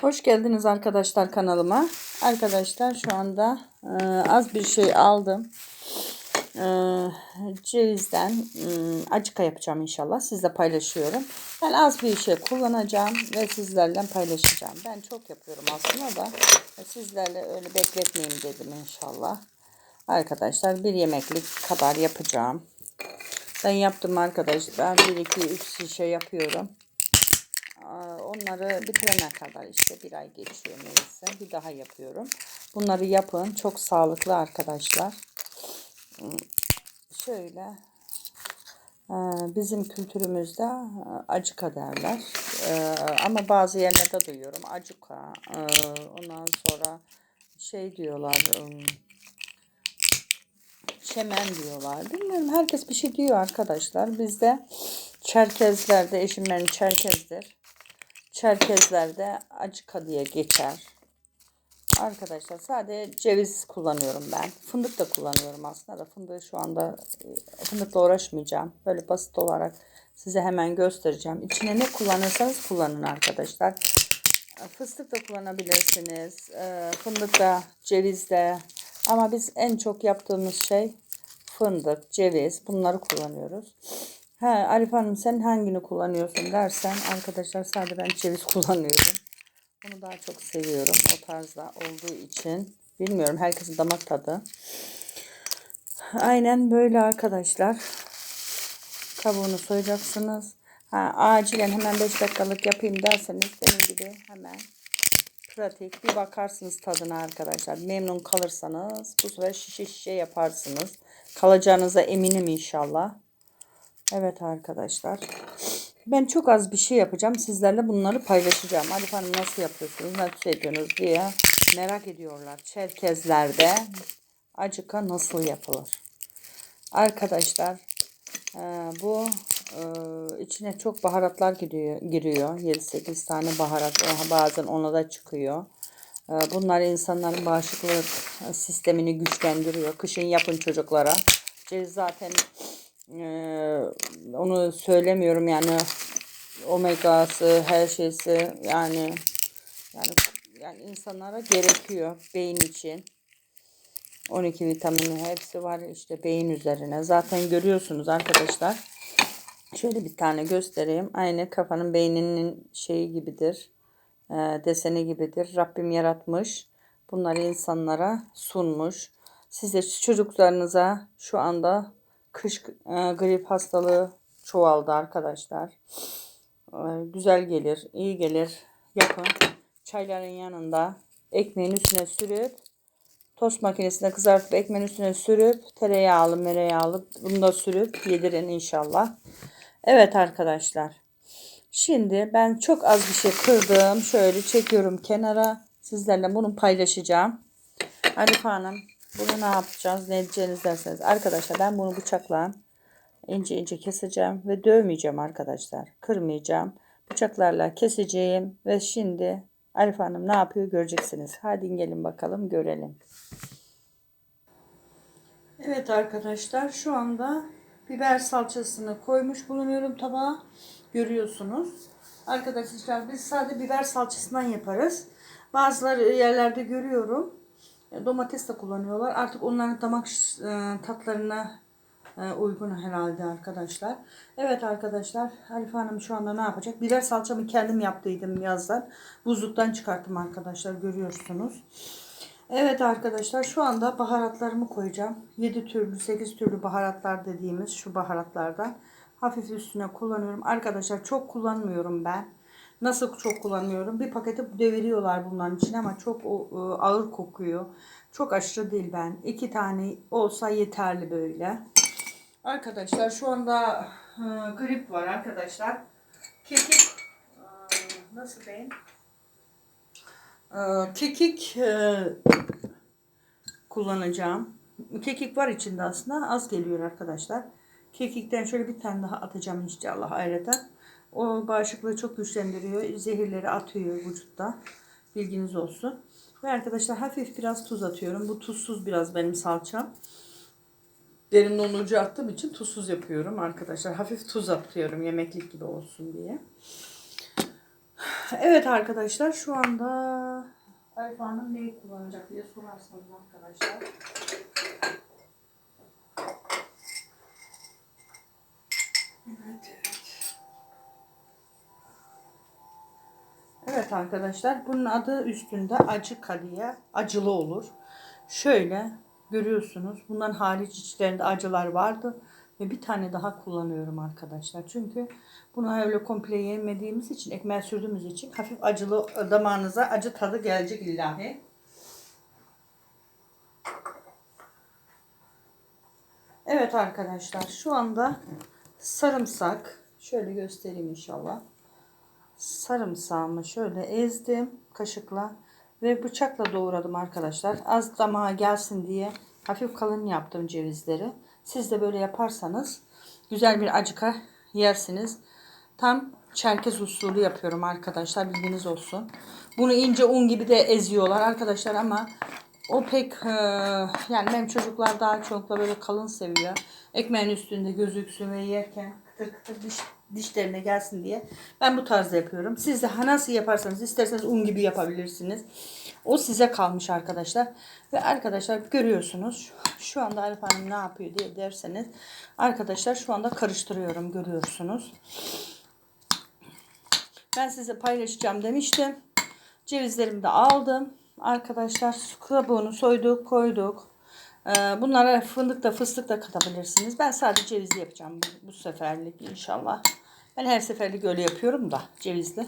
Hoş geldiniz arkadaşlar kanalıma. Arkadaşlar şu anda e, az bir şey aldım. E, cevizden e, acıka yapacağım inşallah. Sizle paylaşıyorum. Ben az bir şey kullanacağım ve sizlerle paylaşacağım. Ben çok yapıyorum aslında da e, sizlerle öyle bekletmeyeyim dedim inşallah. Arkadaşlar bir yemeklik kadar yapacağım. Ben yaptım arkadaşlar. 1 2 3 şişe yapıyorum. Onları bitirene kadar işte bir ay geçiyor neyse. Bir daha yapıyorum. Bunları yapın. Çok sağlıklı arkadaşlar. Hmm, Şöyle ee, bizim kültürümüzde e, acıka derler. Ee, Ama bazı yerlerde duyuyorum acıka. Ee, Ondan sonra şey diyorlar. ım, Çemen diyorlar. Bilmiyorum herkes bir şey diyor arkadaşlar. Bizde Çerkezlerde eşim benim Çerkezdir. Çerkezlerde acıka diye geçer. Arkadaşlar sadece ceviz kullanıyorum ben. Fındık da kullanıyorum aslında da fındığı şu anda e, fındıkla uğraşmayacağım. Böyle basit olarak size hemen göstereceğim. İçine ne kullanırsanız kullanın arkadaşlar. E, Fıstık da kullanabilirsiniz. E, Fındık da, ceviz de. Ama biz en çok yaptığımız şey fındık, ceviz bunları kullanıyoruz. He, Arif Hanım sen hangini kullanıyorsun dersen arkadaşlar sadece ben ceviz kullanıyorum. Bunu daha çok seviyorum o tarzda olduğu için. Bilmiyorum herkesin damak tadı. Aynen böyle arkadaşlar. Kabuğunu soyacaksınız. Ha, acilen hemen 5 dakikalık yapayım derseniz benim gibi hemen pratik bir bakarsınız tadına arkadaşlar. Memnun kalırsanız bu sefer şişe şişe yaparsınız. Kalacağınıza eminim inşallah. Evet arkadaşlar. Ben çok az bir şey yapacağım. Sizlerle bunları paylaşacağım. Arif Hanım nasıl yapıyorsunuz, nasıl ediyorsunuz diye merak ediyorlar. Çerkezlerde acıka nasıl yapılır? Arkadaşlar e, bu e, içine çok baharatlar giriyor. giriyor. 7-8 tane baharat bazen ona da çıkıyor. E, Bunlar insanların bağışıklık sistemini güçlendiriyor. Kışın yapın çocuklara. Ceviz zaten ee, onu söylemiyorum yani. Omegası her şeysi yani yani yani insanlara gerekiyor beyin için. 12 vitamini hepsi var işte beyin üzerine. Zaten görüyorsunuz arkadaşlar. Şöyle bir tane göstereyim. Aynı kafanın beyninin şeyi gibidir e, deseni gibidir. Rabbim yaratmış bunları insanlara sunmuş. Siz çocuklarınıza şu anda kış e, grip hastalığı çoğaldı arkadaşlar. E, güzel gelir, iyi gelir. Yapın. Çayların yanında ekmeğin üstüne sürüp tost makinesinde kızartıp ekmeğin üstüne sürüp tereyağlı mereyağlı bunu da sürüp yedirin inşallah. Evet arkadaşlar. Şimdi ben çok az bir şey kırdım. Şöyle çekiyorum kenara. Sizlerle bunu paylaşacağım. Arif Hanım bunu ne yapacağız? Ne edeceğiniz derseniz. Arkadaşlar ben bunu bıçakla ince ince keseceğim ve dövmeyeceğim arkadaşlar. Kırmayacağım. Bıçaklarla keseceğim ve şimdi Arif Hanım ne yapıyor göreceksiniz. Hadi gelin bakalım görelim. Evet arkadaşlar şu anda biber salçasını koymuş bulunuyorum tabağa. Görüyorsunuz. Arkadaşlar biz sadece biber salçasından yaparız. Bazıları yerlerde görüyorum. E, Domates de kullanıyorlar. Artık onların damak e, tatlarına e, uygun herhalde arkadaşlar. Evet arkadaşlar Halife Hanım şu anda ne yapacak? Biber salçamı kendim yaptıydım yazdan. Buzluktan çıkarttım arkadaşlar görüyorsunuz. Evet arkadaşlar şu anda baharatlarımı koyacağım. 7 türlü 8 türlü baharatlar dediğimiz şu baharatlardan. Hafif üstüne kullanıyorum. Arkadaşlar çok kullanmıyorum ben. Nasıl çok kullanıyorum? Bir paketi deviriyorlar bunların için ama çok e, ağır kokuyor. Çok aşırı değil ben. İki tane olsa yeterli böyle. Arkadaşlar şu anda e, grip var arkadaşlar. Kekik e, nasıl diyeyim? Kekik kullanacağım. Kekik var içinde aslında. Az geliyor arkadaşlar. Kekikten şöyle bir tane daha atacağım inşallah ayrıca. O bağışıklığı çok güçlendiriyor. Zehirleri atıyor vücutta. Bilginiz olsun. Ve arkadaşlar hafif biraz tuz atıyorum. Bu tuzsuz biraz benim salçam. Derin dondurucu attığım için tuzsuz yapıyorum arkadaşlar. Hafif tuz atıyorum yemeklik gibi olsun diye. Evet arkadaşlar şu anda Arif Hanım neyi kullanacak diye sorarsanız arkadaşlar. Evet, evet. Evet arkadaşlar bunun adı üstünde acı kaliye acılı olur. Şöyle görüyorsunuz bundan hariç içlerinde acılar vardı ve bir tane daha kullanıyorum arkadaşlar. Çünkü bunu öyle komple yemediğimiz için ekmeğe sürdüğümüz için hafif acılı damağınıza acı tadı gelecek illahi. Evet arkadaşlar şu anda sarımsak şöyle göstereyim inşallah sarımsağımı şöyle ezdim kaşıkla ve bıçakla doğradım arkadaşlar. Az damağa gelsin diye hafif kalın yaptım cevizleri. Siz de böyle yaparsanız güzel bir acıka yersiniz. Tam çerkez usulü yapıyorum arkadaşlar bilginiz olsun. Bunu ince un gibi de eziyorlar arkadaşlar ama o pek e, yani benim çocuklar daha çoğunlukla böyle kalın seviyor. Ekmeğin üstünde gözüksün ve yerken kıtır kıtır diş, dişlerine gelsin diye. Ben bu tarzda yapıyorum. Siz de nasıl yaparsanız isterseniz un gibi yapabilirsiniz. O size kalmış arkadaşlar. Ve arkadaşlar görüyorsunuz. Şu anda Arif Hanım ne yapıyor diye derseniz. Arkadaşlar şu anda karıştırıyorum görüyorsunuz. Ben size paylaşacağım demiştim. Cevizlerimi de aldım. Arkadaşlar kabuğunu soyduk koyduk. Ee, Bunlara fındık da fıstık da katabilirsiniz. Ben sadece cevizli yapacağım bu, seferlik inşallah. Ben her seferlik öyle yapıyorum da cevizli.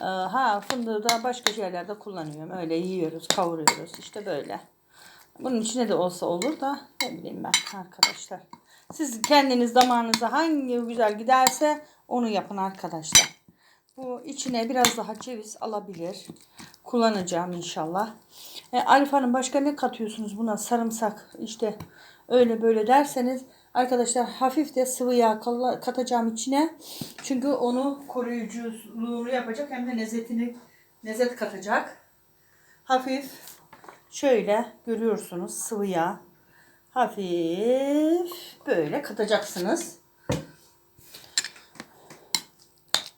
Ee, Ha fındığı da başka yerlerde kullanıyorum. Öyle yiyoruz, kavuruyoruz. işte böyle. Bunun içine de olsa olur da ne bileyim ben arkadaşlar. Siz kendiniz damağınıza hangi güzel giderse onu yapın arkadaşlar. Bu içine biraz daha ceviz alabilir. Kullanacağım inşallah. E, Arif Hanım başka ne katıyorsunuz buna? Sarımsak işte öyle böyle derseniz arkadaşlar hafif de sıvı yağ katacağım içine. Çünkü onu koruyuculuğunu yapacak hem de lezzetini lezzet katacak. Hafif şöyle görüyorsunuz sıvı yağ. Hafif böyle katacaksınız.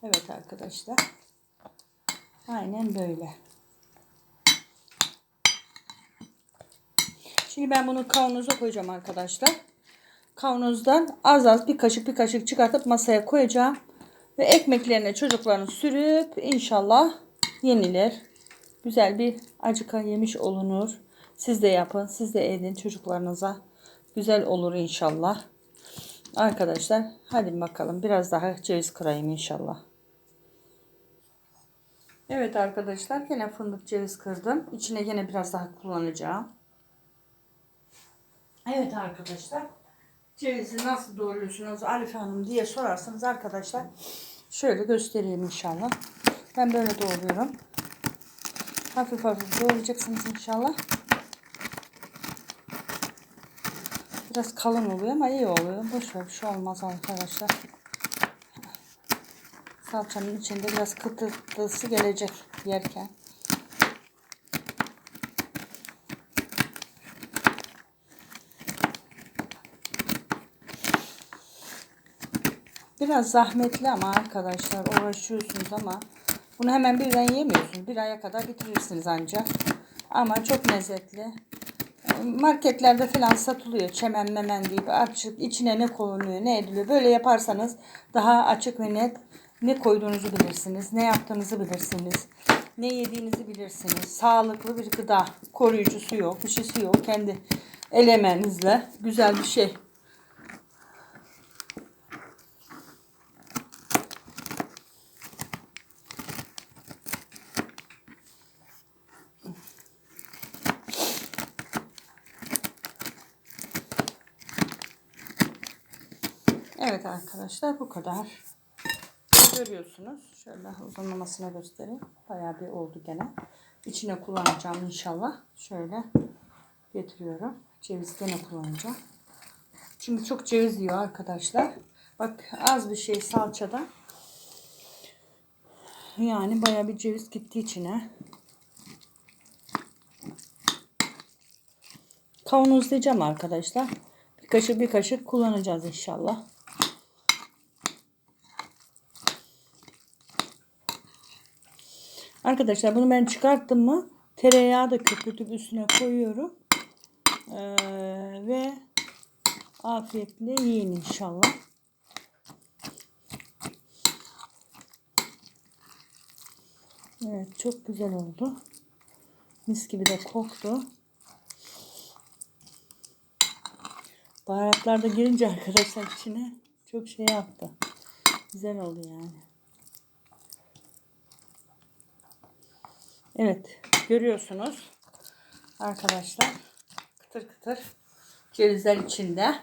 Evet arkadaşlar. Aynen böyle. Şimdi ben bunu kavanoza koyacağım arkadaşlar. Kavanozdan az az bir kaşık bir kaşık çıkartıp masaya koyacağım. Ve ekmeklerine çocukların sürüp inşallah yenilir. Güzel bir acıka yemiş olunur. Siz de yapın. Siz de edin çocuklarınıza. Güzel olur inşallah. Arkadaşlar hadi bakalım biraz daha ceviz kırayım inşallah. Evet arkadaşlar yine fındık ceviz kırdım. İçine yine biraz daha kullanacağım. Evet arkadaşlar. Cevizi nasıl doğruyorsunuz Arife Hanım diye sorarsanız arkadaşlar şöyle göstereyim inşallah. Ben böyle doğruyorum. Hafif hafif doğrayacaksınız inşallah. Biraz kalın oluyor ama iyi oluyor. Boşver bir şey olmaz arkadaşlar. Salçanın içinde biraz kıtırtısı gelecek yerken. Biraz zahmetli ama arkadaşlar uğraşıyorsunuz ama bunu hemen birden yemiyorsunuz. Bir aya kadar bitirirsiniz ancak. Ama çok lezzetli. Marketlerde falan satılıyor. Çemen memen deyip açık içine ne konuluyor ne ediliyor. Böyle yaparsanız daha açık ve net ne koyduğunuzu bilirsiniz. Ne yaptığınızı bilirsiniz. Ne yediğinizi bilirsiniz. Sağlıklı bir gıda. Koruyucusu yok. Bir şeysi yok. Kendi elemenizle güzel bir şey. Evet arkadaşlar bu kadar. Görüyorsunuz. Şöyle uzunlamasına göstereyim. Bayağı bir oldu gene. İçine kullanacağım inşallah. Şöyle getiriyorum. Ceviz gene kullanacağım. Çünkü çok ceviz yiyor arkadaşlar. Bak az bir şey salçada. Yani bayağı bir ceviz gitti içine. Kavanozlayacağım arkadaşlar. Bir kaşık bir kaşık kullanacağız inşallah. Arkadaşlar bunu ben çıkarttım mı tereyağı da köpürtüp üstüne koyuyorum. Ee, ve afiyetle yiyin inşallah. Evet çok güzel oldu. Mis gibi de koktu. Baharatlar da girince arkadaşlar içine çok şey yaptı. Güzel oldu yani. Evet görüyorsunuz arkadaşlar kıtır kıtır cevizler içinde.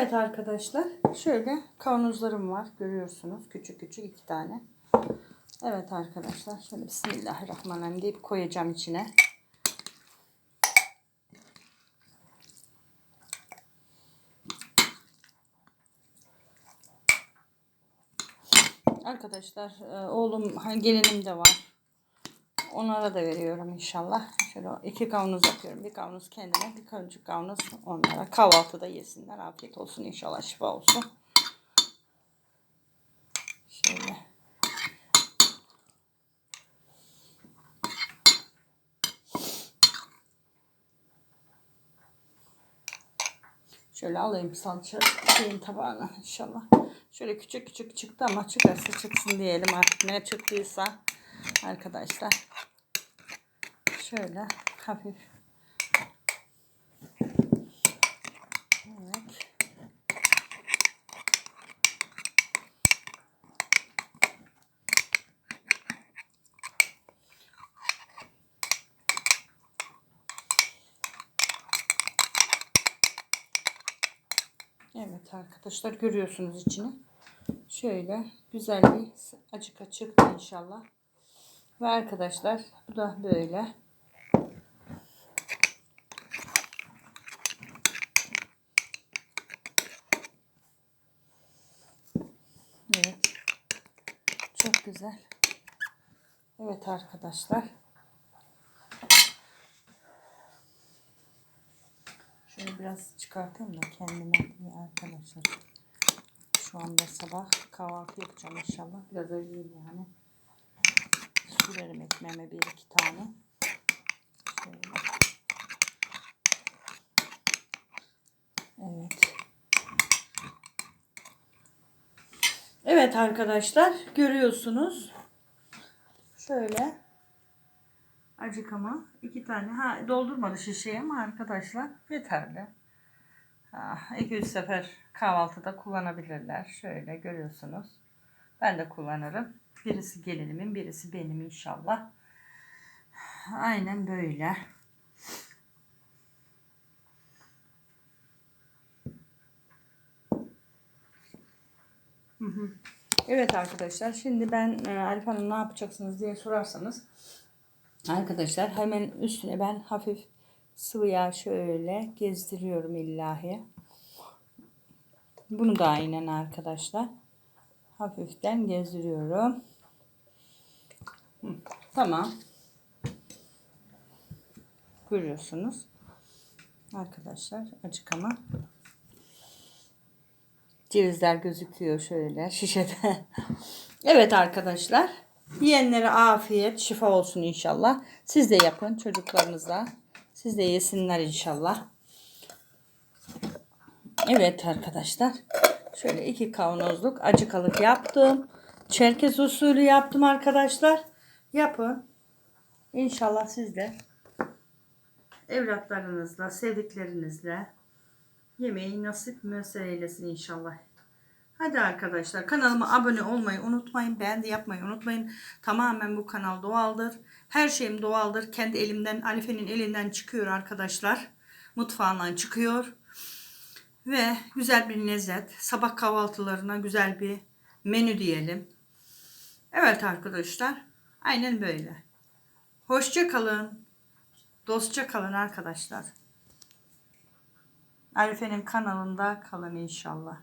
Evet arkadaşlar şöyle kavanozlarım var görüyorsunuz küçük küçük iki tane. Evet arkadaşlar şöyle Bismillahirrahmanirrahim deyip koyacağım içine. Arkadaşlar e, oğlum ha, gelinim de var. Onlara da veriyorum inşallah. Şöyle iki kavanoz yapıyorum. Bir kavanoz kendime, bir küçük kavanoz onlara. Kahvaltıda yesinler. Afiyet olsun inşallah şifa olsun. Şöyle. Şöyle alayım salça şeyin tabağına inşallah. Şöyle küçük küçük çıktı ama çıkarsa çıksın diyelim artık ne çıktıysa arkadaşlar. Şöyle hafif. Evet. Evet arkadaşlar görüyorsunuz içini. Şöyle güzel bir acık çıktı inşallah. Ve arkadaşlar bu da böyle. Evet. Çok güzel. Evet arkadaşlar. Şöyle biraz çıkartayım da kendime arkadaşlar. Şu anda sabah kahvaltı yapacağım inşallah. Biraz öleyim yani. Sürerim ekmeğime bir iki tane. Şöyle. Evet. Evet arkadaşlar görüyorsunuz. Şöyle acıkama iki tane ha doldurmadı şişeyi ama arkadaşlar yeterli. Ha, iki üç sefer kahvaltıda kullanabilirler. Şöyle görüyorsunuz. Ben de kullanırım. Birisi gelinimin, birisi benim inşallah. Aynen böyle. Evet arkadaşlar şimdi ben e, Arif Hanım ne yapacaksınız diye sorarsanız arkadaşlar hemen üstüne ben hafif sıvı yağ şöyle gezdiriyorum illahi. Bunu da aynen arkadaşlar hafiften gezdiriyorum. Tamam. Görüyorsunuz. Arkadaşlar acıkama. Cevizler gözüküyor şöyle şişede. evet arkadaşlar. Yiyenlere afiyet, şifa olsun inşallah. Siz de yapın çocuklarınıza. Siz de yesinler inşallah. Evet arkadaşlar. Şöyle iki kavanozluk acıkalık yaptım. Çerkez usulü yaptım arkadaşlar. Yapın. İnşallah siz de evlatlarınızla, sevdiklerinizle yemeği nasip müessir eylesin inşallah. Hadi arkadaşlar kanalıma abone olmayı unutmayın. Beğendi yapmayı unutmayın. Tamamen bu kanal doğaldır. Her şeyim doğaldır. Kendi elimden, Alife'nin elinden çıkıyor arkadaşlar. Mutfağından çıkıyor. Ve güzel bir lezzet. Sabah kahvaltılarına güzel bir menü diyelim. Evet arkadaşlar. Aynen böyle. Hoşça kalın. Dostça kalın arkadaşlar. Arife'nin kanalında kalın inşallah.